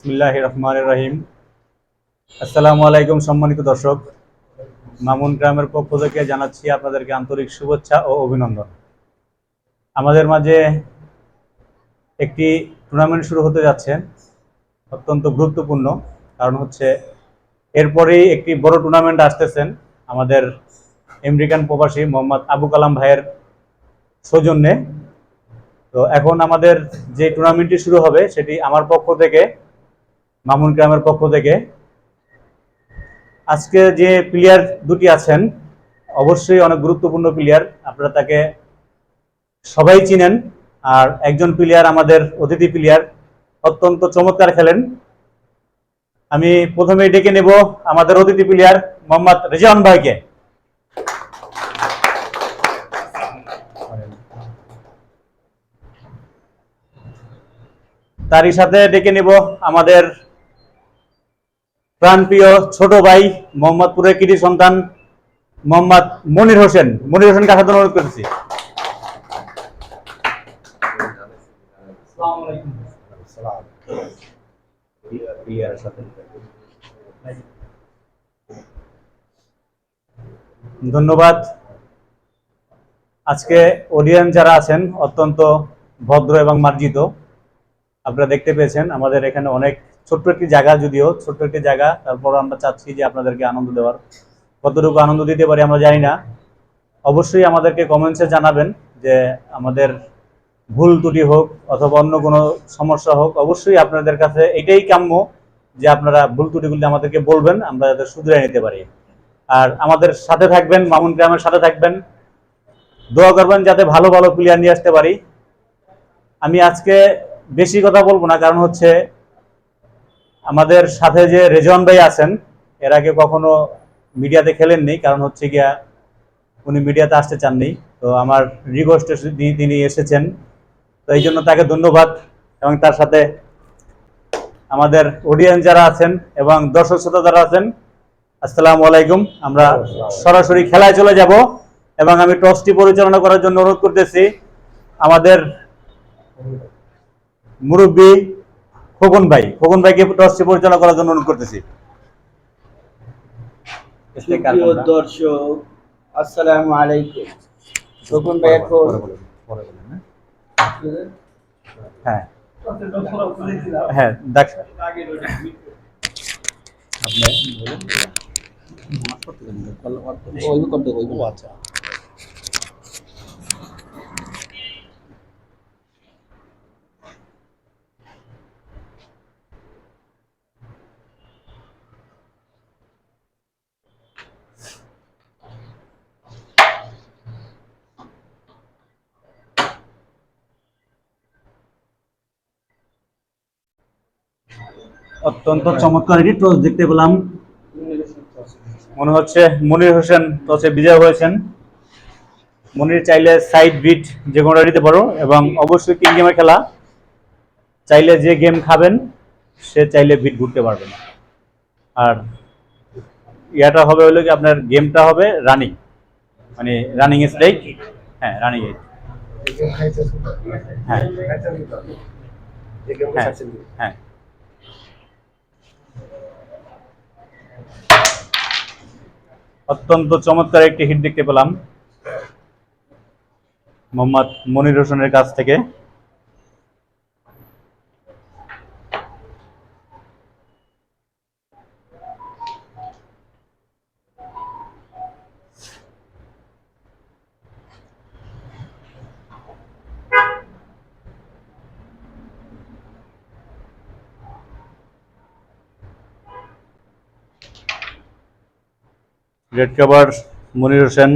বিসমিল্লাহ রহমান রহিম আসসালামু আলাইকুম সম্মানিত দর্শক। মামুন গ্রামের পক্ষ থেকে জানাচ্ছি আপনাদেরকে আন্তরিক শুভেচ্ছা ও অভিনন্দন। আমাদের মাঝে একটি টুর্নামেন্ট শুরু হতে যাচ্ছে, অত্যন্ত গুরুত্বপূর্ণ। কারণ হচ্ছে, এরপরেই একটি বড় টুর্নামেন্ট আসতেছেন আমাদের আমেরিকান প্রবাসী মোহাম্মদ আবু কালাম ভাইয়ের সৌজন্যে। তো এখন আমাদের যে টুর্নামেন্টটি শুরু হবে, সেটি আমার পক্ষ থেকে মামুন গ্রামের পক্ষ থেকে। আজকে যে প্লেয়ার দুটি আছেন, অবশ্যই অনেক গুরুত্বপূর্ণ প্লেয়ার, আপনারা তাকে সবাই চিনেন। আর একজন প্লেয়ার আমাদের অতিথি প্লেয়ার, অত্যন্ত চমৎকার খেলেন। আমি প্রথমেই ডেকে নেব আমাদের অতিথি প্লেয়ার, মোহাম্মদ রেজান ভাইকে। তারই সাথে ডেকে নেব আমাদের প্রাণপ্রিয় ছোট ভাই মোহাম্মদপুরের কৃতি সন্তান মোহাম্মদ মনির হোসেন। মনির হোসেন কাছে অনুরোধ করছি ধন্যবাদ। আজকে অডিয়েন্স যারা আছেন অত্যন্ত ভদ্র এবং মার্জিত আপনারা দেখতে পেয়েছেন আমাদের এখানে অনেক ছোট্ট একটি জায়গা যদিও, ছোট্ট একটি জায়গা তারপর আমরা চাচ্ছি যে আপনাদেরকে আনন্দ দেওয়ার। কতটুকু আনন্দ দিতে পারি আমরা জানি না। অবশ্যই আমাদেরকে কমেন্টসে জানাবেন যে আমাদের ভুল ত্রুটি হোক অথবা অন্য কোনো সমস্যা হোক, অবশ্যই আপনাদের কাছে এটাই কাম্য যে আপনারা ভুল ত্রুটিগুলি আমাদেরকে বলবেন, আমরা যাতে শুধরে নিতে পারি। আর আমাদের সাথে থাকবেন, মামুন গ্রামের সাথে থাকবেন। দোয়া করবেন যাতে ভালো ভালো প্লেয়ার নিয়ে আসতে পারি। আমি আজকে বেশি কথা বলব না, কারণ হচ্ছে আমাদের সাথে যে রেজন ভাই আছেন, এর আগে কখনো মিডিয়াতে খেলেননি, কারণ হচ্ছে গিয়া উনি মিডিয়াতে আসতে চাননি। তো আমার রিকোয়েস্টে তিনি এসেছেন। তো এই জন্য তাকে ধন্যবাদ এবং তার সাথে আমাদের অডিয়েন্স যারা আছেন এবং দর্শক শ্রোতা যারা আছেন, আসসালামু আলাইকুম। আমরা সরাসরি খেলায় চলে যাব এবং আমি টসটি পরিচালনা করার জন্য অনুরোধ করতেছি। আমাদের মুরব্বী খোকন ভাই খোকন ভাইকে টসটি পরিচালনা করার জন্য অনুরোধ করতেছি। দর্শক আসসালামু আলাইকুম। তখন ভাই এখন হ্যাঁ? হ্যাঁ। দেখ। আচ্ছা। অত্যন্ত চমৎকার একটি টস দেখতে পেলাম। মনে হচ্ছে মনির হোসেন টসে বিজয় হয়েছেন। মনির চাইলে সাইড বিট যে কোনোটা নিতে পারো এবং অবশ্যই তিন গেমের খেলা। চাইলে যে গেম খাবেন, সে চাইলে বিট ঘুরতে পারবেন আর ইয়াটা হবে হলো কি আপনার গেমটা হবে রানিং মানে রানিং স্ট্রাইক হ্যাঁ রানিং হ্যাঁ। হ্যাঁ হ্যাঁ। অত্যন্ত চমৎকার একটি হিট দেখতে পেলাম। মোহাম্মদ মনির হোসেনের কাছ থেকে। রেড কাভার মনির হোসেন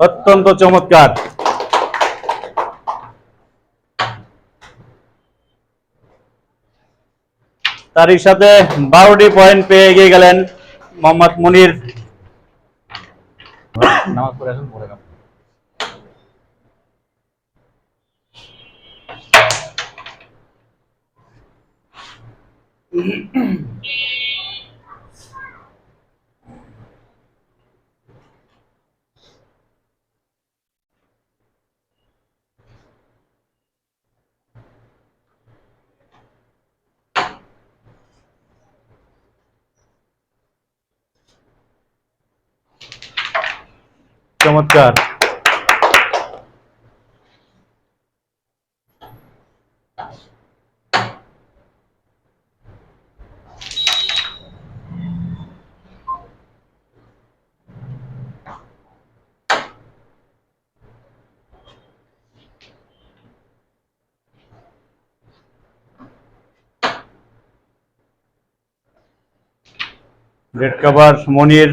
অত্যন্ত চমৎকার। তারই সাথে বারোটি পয়েন্ট পেয়ে এগিয়ে গেলেন মোহাম্মদ মনির। নামাজ চমৎকার রেড কাভার মনির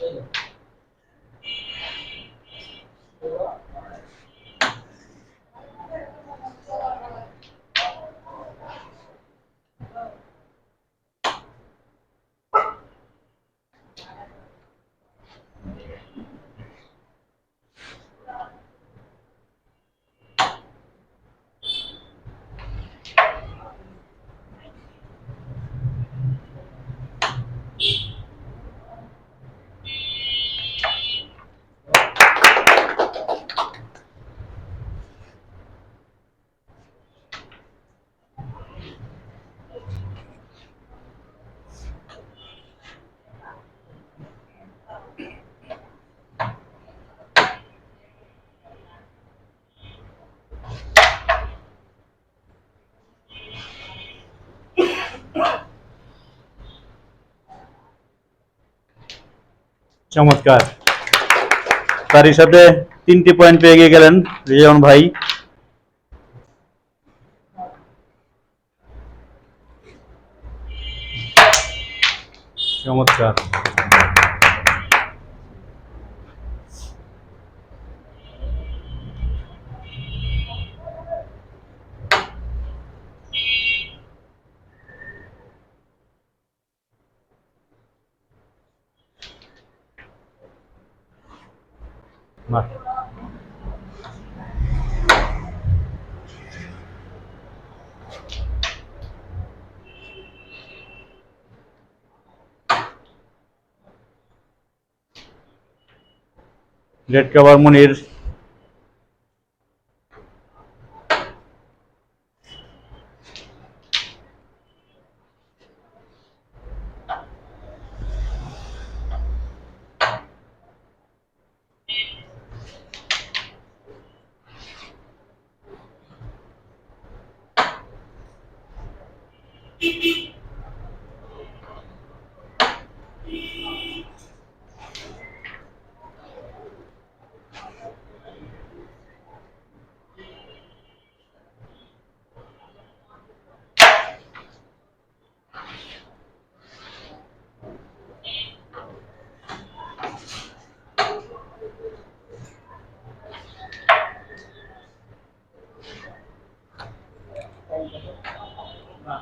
তাই না চমৎকার। তারই সাথে তিনটি পয়েন্ট পেয়ে গিয়ে গেলেন রিজন ভাই। চমৎকার। মার। রেড কাভার মনির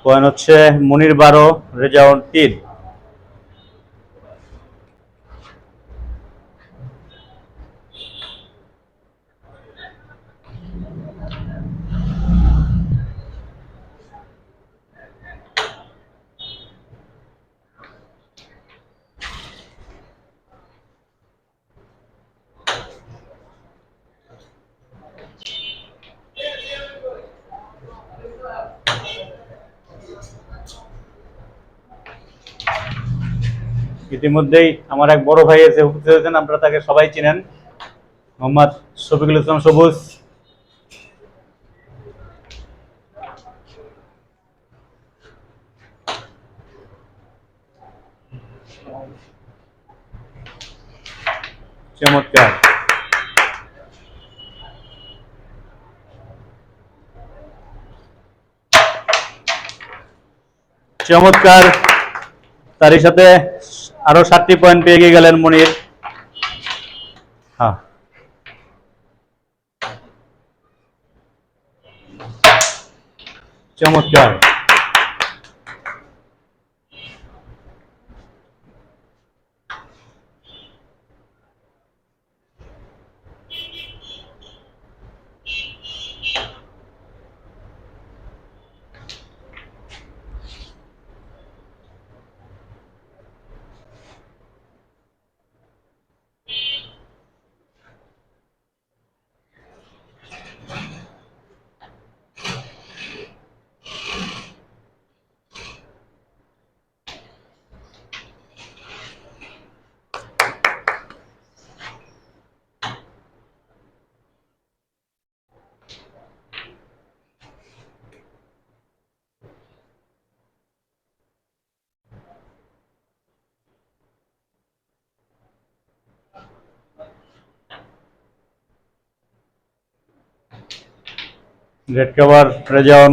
পয়েন্ট হচ্ছে মনির বারো রেজাউল তিন। ইতিমধ্যেই আমার এক বড় ভাই এসে উপস্থিত হয়েছেন, আপনারা তাকে সবাই চিনেন। মোহাম্মদ শফিকুল ইসলাম সবুজ। চমৎকার। চমৎকার। তারই সাথে আরও সাতটি পয়েন্ট পেয়ে গিয়ে গেলেন মনির। হ্যাঁ। চমৎকার। রেড কভার রেজাউন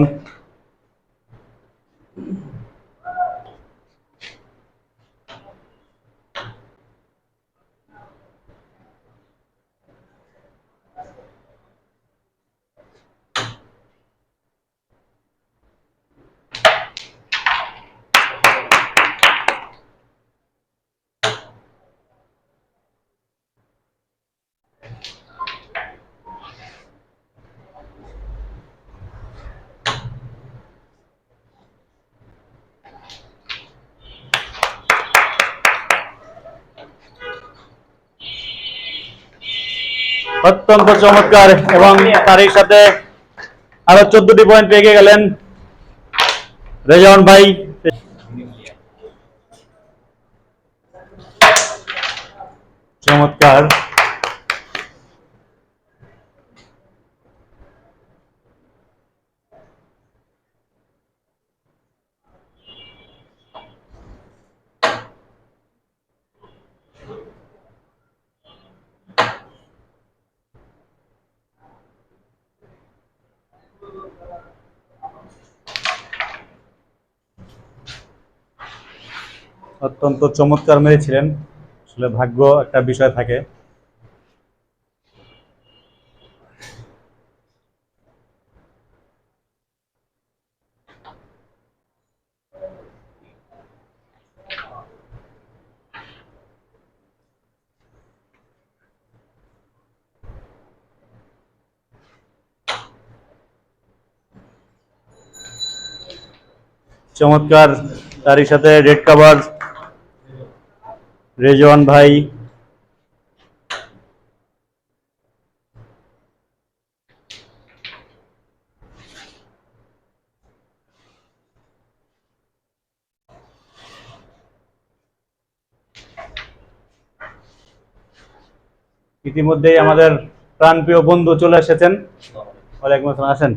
অত্যন্ত চমৎকার এবং তারই সাথে আরও চোদ্দটি পয়েন্ট পেয়ে গেলেন রেজন ভাই। চমৎকার। অত্যন্ত চমৎকার মেরেছিলেন। আসলে ভাগ্য একটা বিষয় থাকে। চমৎকার তারই সাথে রেড কাভার রেজওয়ান ভাই। ইতিমধ্যেই আমাদের প্রাণপ্রিয় বন্ধু চলে এসেছেন। ওয়ালাইকুম আসসালাম। আসেন।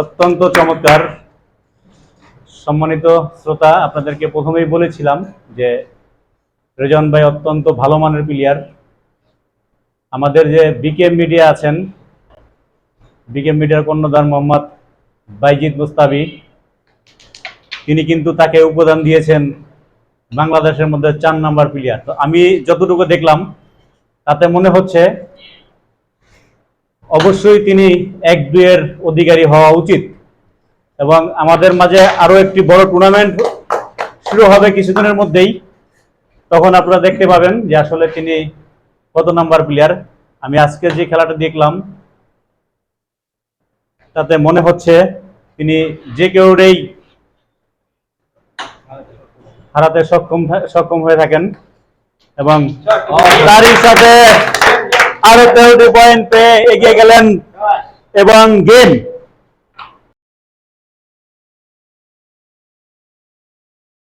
অত্যন্ত চমৎকার। সম্মানিত শ্রোতা, আপনাদেরকে প্রথমেই বলেছিলাম যে রেজন ভাই অত্যন্ত ভালো মানের প্লেয়ার আমাদের যে বিকেএম মিডিয়া আছেন, বিকেএম মিডিয়ার কর্ণধার মোহাম্মদ বাইজিদ মুস্তাবি তিনি কিন্তু তাকে উপদান দিয়েছেন বাংলাদেশের মধ্যে চার নাম্বার প্লেয়ার তো আমি যতটুকু দেখলাম, তাতে মনে হচ্ছে অবশ্যই তিনি এক দুইয়ের অধিকারী হওয়া উচিত। এবং আমাদের মাঝে আরও একটি বড় টুর্নামেন্ট শুরু হবে কিছুদিনের মধ্যেই। তখন আপনারা দেখতে পাবেন যে আসলে তিনি কত নাম্বার প্লেয়ার আমি আজকে যে খেলাটা দেখলাম, তাতে মনে হচ্ছে তিনি যে কেউরেই হারাতে সক্ষম সক্ষম হয়ে থাকেন। এবং তারই সাথে আরও তেরোটি পয়েন্ট পেয়ে এগিয়ে গেলেন এবং গেম